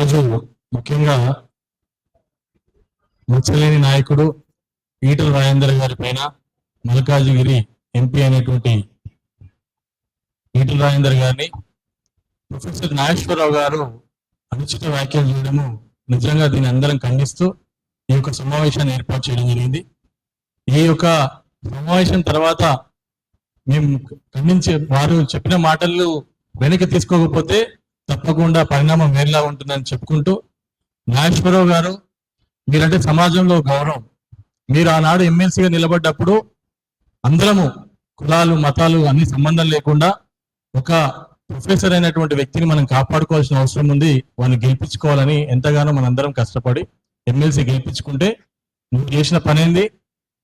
ఈరోజు ముఖ్యంగా ముచ్చలేని నాయకుడు ఈటల రాజేందర్ గారి పైన మల్కాజిగిరి ఎంపీ అనేటువంటి ఈటల రాజేందర్ గారిని ప్రొఫెసర్ నాగేశ్వరరావు గారు అనుచిత వ్యాఖ్యలు చేయడము నిజంగా దీన్ని అందరం ఖండిస్తూ ఈ యొక్క సమావేశాన్ని ఏర్పాటు చేయడం జరిగింది. ఈ యొక్క సమావేశం తర్వాత మేము ఖండించే వారు చెప్పిన మాటలు వెనక్కి తీసుకోకపోతే తప్పకుండా పరిణామం వేరేలా ఉంటుందని చెప్పుకుంటూ నాగేశ్వరరావు గారు మీరంటే సమాజంలో గౌరవం. మీరు ఆనాడు ఎమ్మెల్సీగా నిలబడ్డప్పుడు అందరము కులాలు మతాలు అన్ని సంబంధం లేకుండా ఒక ప్రొఫెసర్ అయినటువంటి వ్యక్తిని మనం కాపాడుకోవాల్సిన అవసరం ఉంది. వాడిని గెలిపించుకోవాలని ఎంతగానో మనందరం కష్టపడి ఎమ్మెల్సీ గెలిపించుకుంటే నువ్వు చేసిన పని ఏంది?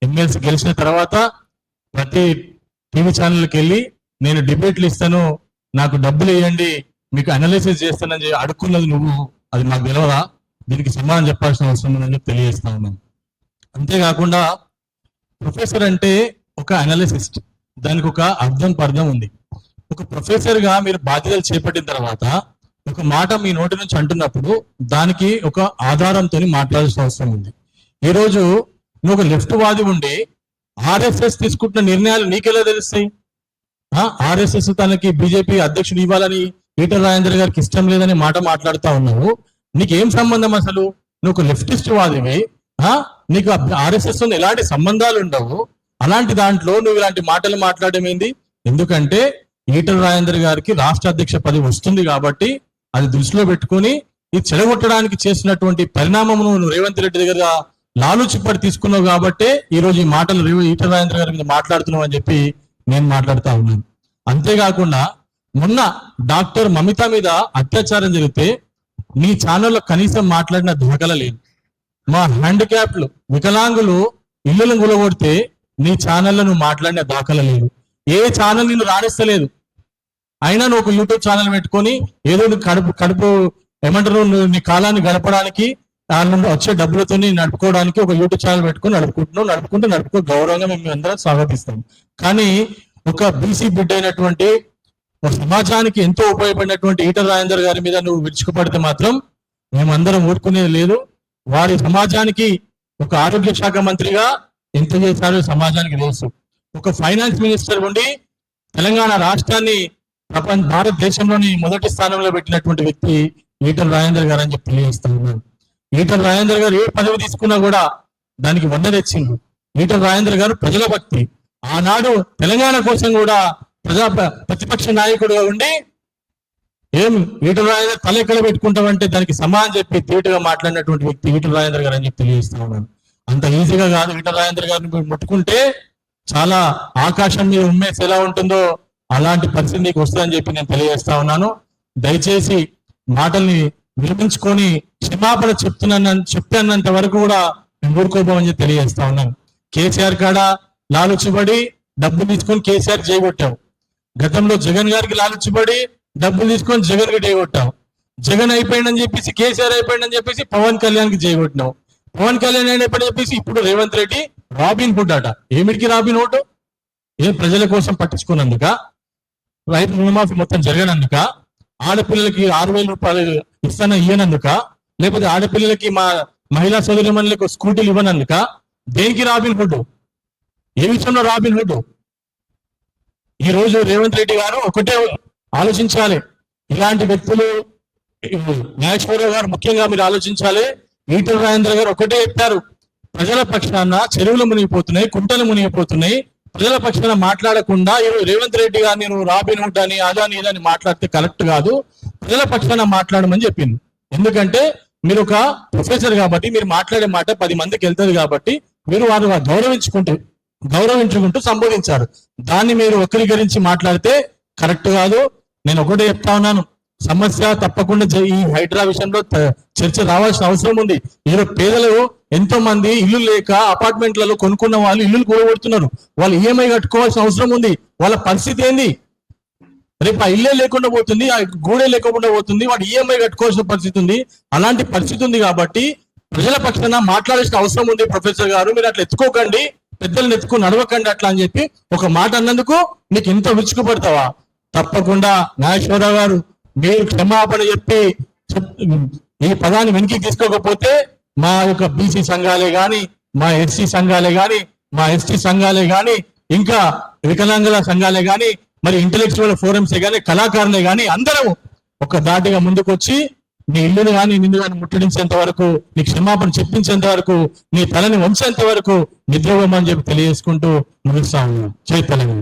ఎమ్మెల్సీ గెలిచిన తర్వాత ప్రతి టీవీ ఛానల్కి వెళ్ళి నేను డిబేట్లు ఇస్తాను నాకు డబ్బులు ఇవ్వండి మీకు అనలైసిస్ చేస్తానని అడుక్కున్నది నువ్వు అది నాకు తెలియదా దీనికి సమాధానం చెప్పాల్సిన అవసరం ఉందని చెప్పి తెలియజేస్తా ఉన్నాను అంతేకాకుండా ప్రొఫెసర్ అంటే ఒక అనలిసిస్ట్ దానికి ఒక అర్థం పర్థం ఉంది. ఒక ప్రొఫెసర్గా మీరు బాధ్యతలు చేపట్టిన తర్వాత ఒక మాట మీ నోటి నుంచి అంటున్నప్పుడు దానికి ఒక ఆధారంతో మాట్లాడాల్సిన అవసరం ఉంది. ఈరోజు నువ్వు ఒక లెఫ్ట్ వాది ఉండి ఆర్ఎస్ఎస్ తీసుకుంటున్న నిర్ణయాలు నీకెలా తెలుస్తాయి? ఆర్ఎస్ఎస్ తనకి బీజేపీ అధ్యక్షుడు ఇవ్వాలని ఈటల రాజేంద్ర గారికి ఇష్టం లేదని మాట మాట్లాడుతా ఉన్నావు. నీకేం సంబంధం అసలు? నువ్వు లెఫ్టిస్ట్ వాదివి. నీకు ఆర్ఎస్ఎస్ ఎలాంటి సంబంధాలు ఉండవు. అలాంటి దాంట్లో నువ్వు ఇలాంటి మాటలు మాట్లాడడం ఏంది? ఎందుకంటే ఈటల రాజేంద్ర గారికి రాష్ట్ర అధ్యక్ష పదవి వస్తుంది కాబట్టి అది దృష్టిలో పెట్టుకొని ఇది చెడగొట్టడానికి చేసినటువంటి పరిణామమును నువ్వు రేవంత్ రెడ్డి దగ్గర లాలుచిప్పటి తీసుకున్నావు కాబట్టే ఈ రోజు ఈ మాటలు ఈటల రాజేంద్ర గారి మీద మాట్లాడుతున్నావు అని చెప్పి నేను మాట్లాడుతా ఉన్నాను. అంతేకాకుండా మొన్న డాక్టర్ మమిత మీద అత్యాచారం జరిగితే నీ ఛానల్లో కనీసం మాట్లాడిన దాఖల లేదు. మా హ్యాండిక్యాప్లు వికలాంగులు ఇల్లులను గులగొడితే నీ ఛానల్లో నువ్వు మాట్లాడిన దాఖల లేదు. ఏ ఛానల్ నిన్ను రాణిస్తలేదు? అయినా నువ్వు ఒక యూట్యూబ్ ఛానల్ పెట్టుకొని ఏదో కడుపు కడుపు ఏమంటారు నీ కాలాన్ని గడపడానికి నుండి వచ్చే డబ్బులతో నడుపుకోవడానికి ఒక యూట్యూబ్ ఛానల్ పెట్టుకొని నడుపుకుంటున్నావు నడుపుకుంటూ నడుపుకో గౌరవంగా మేము అందరం స్వాగతిస్తాం. కానీ ఒక బీసీ బిడ్డ అయినటువంటి సమాజానికి ఎంతో ఉపయోగపడినటువంటి ఈటల రాజేందర్ గారి మీద నువ్వు విరుచుకుపడితే మాత్రం మేమందరం ఊరుకునేది లేదు. వారి సమాజానికి ఒక ఆరోగ్య శాఖ మంత్రిగా ఎంత చేశారో సమాజానికి తెలుసు. ఒక ఫైనాన్స్ మినిస్టర్ ఉండి తెలంగాణ రాష్ట్రాన్ని ప్రపంచ భారతదేశంలోని మొదటి స్థానంలో పెట్టినటువంటి వ్యక్తి ఈటల రాజేందర్ గారు అని చెప్పి తెలియజేస్తున్నాను ఈటల రాజేందర్ గారు ఏ పదవి తీసుకున్నా కూడా దానికి వంద తెచ్చింది ఈటల రాజేందర్ గారు ప్రజల భక్తి. ఆనాడు తెలంగాణ కోసం కూడా ప్రజా ప్రతిపక్ష నాయకుడుగా ఉండి ఏం ఈటల రాజేందర్ తల ఎక్కడ పెట్టుకుంటామంటే దానికి సమానం చెప్పి తీటుగా మాట్లాడినటువంటి వ్యక్తి ఈటల రాజేందర్ గారు అని చెప్పి తెలియజేస్తా ఉన్నాను. అంత ఈజీగా కాదు ఈటల రాజేందర్ గారిని మీరు ముట్టుకుంటే చాలా ఆకాశం మీద ఉమ్మేసి ఎలా ఉంటుందో అలాంటి పరిస్థితి నీకు వస్తుందని చెప్పి నేను తెలియజేస్తా ఉన్నాను. దయచేసి మాటల్ని విరమించుకొని క్షమాపణ చెప్తున్నాను చెప్పానంత వరకు కూడా నేను ఊరుకోబోమని చెప్పి తెలియజేస్తా ఉన్నాను. కేసీఆర్ కాడ లాలుచుబడి డబ్బులు తీసుకొని కేసీఆర్ చేయగొట్టావు గతంలో జగన్ గారికి లాలచ్చిపడి డబ్బులు తీసుకొని జగన్కి చేయగొట్టాం జగన్ అయిపోయిందని చెప్పేసి కేసీఆర్ అయిపోయిందని చెప్పేసి పవన్ కళ్యాణ్కి చేయగొట్టినాం పవన్ కళ్యాణ్ అయినప్పుడు చెప్పేసి ఇప్పుడు రేవంత్ రెడ్డి రాబిన్ హుడ్ అట ఏమిటికి రాబిన్ హుడ్ ఏ ప్రజల కోసం పట్టించుకున్నందుక? రైతు రుణమాఫీ మొత్తం జరగనందుక? ఆడపిల్లలకి ఆరు వేల రూపాయలు ఇస్తాన ఇవ్వనందుక లేకపోతే ఆడపిల్లలకి మా మహిళా సోదరిమణులకు స్కూటీలు ఇవ్వనందుక? దేనికి రాబిన్ హుడ్ ఏ విషయంలో రాబిన్ హుడ్ ఈ రోజు రేవంత్ రెడ్డి గారు ఒకటే ఆలోచించాలి. ఇలాంటి వ్యక్తులు నాగేశ్వరరావు గారు ముఖ్యంగా మీరు ఆలోచించాలి. ఈటల రాజేంద్ర గారు ఒకటే చెప్పారు. ప్రజల పక్షాన చెరువులు మునిగిపోతున్నాయి కుంటలు మునిగిపోతున్నాయి. ప్రజల పక్షాన మాట్లాడకుండా రేవంత్ రెడ్డి గారు నేను రాబిన్ హుడ్ అని అదని ఇదని మాట్లాడితే కరెక్ట్ కాదు. ప్రజల పక్షాన మాట్లాడమని చెప్పింది. ఎందుకంటే మీరు ఒక ప్రొఫెసర్ కాబట్టి మీరు మాట్లాడే మాట పది మందికి వెళ్తుంది కాబట్టి మీరు వారు గౌరవించుకుంటే గౌరవించుకుంటూ సంబోధించారు. దాన్ని మీరు వక్రీకరించి మాట్లాడితే కరెక్ట్ కాదు. నేను ఒకటే చెప్తా ఉన్నాను. సమస్య తప్పకుండా ఈ హైడ్రా విషయంలో చర్చ రావాల్సిన అవసరం ఉంది. ఈరోజు పేదలు ఎంతో మంది ఇల్లు లేక అపార్ట్మెంట్లలో కొనుక్కున్న వాళ్ళు ఇల్లు కూడగొడుతున్నారు. వాళ్ళు ఈఎంఐ కట్టుకోవాల్సిన అవసరం ఉంది. వాళ్ళ పరిస్థితి ఏంది? రేపు ఆ ఇల్లే లేకుండా పోతుంది ఆ గూడే లేకుండా పోతుంది వాడు ఈఎంఐ కట్టుకోవాల్సిన పరిస్థితి ఉంది. అలాంటి పరిస్థితి ఉంది కాబట్టి ప్రజల పక్షాన మాట్లాడాల్సిన అవసరం ఉంది ప్రొఫెసర్ గారు. మీరు అట్లా ఎత్తుకోకండి. పెద్దలు నెత్తుకుని నడవకండి అట్లా అని చెప్పి ఒక మాట అన్నందుకు నీకు ఇంత విరుచుకుపడతావా తప్పకుండా నాగేశ్వరరావు గారు మీరు క్షమాపణ చెప్పి ఈ పదాన్ని వెనక్కి తీసుకోకపోతే మా యొక్క బీసీ సంఘాలే గాని మా ఎస్సీ సంఘాలే గాని మా ఎస్టీ సంఘాలే గాని ఇంకా వికలాంగుల సంఘాలే గాని మరి ఇంటలెక్చువల్ ఫోరమ్సే గాని కళాకారులే గాని అందరూ ఒక దాటిగా ముందుకొచ్చి నీ ఇల్లును కానీ నిన్ను కానీ ముట్టడించేంత వరకు నీ క్షమాపణ చెప్పించేంత వరకు నీ తలని వంచేంత వరకు నిద్రపోమని చెప్పి తెలియజేసుకుంటూ ముగిస్తా ఉన్నాం. చేతలని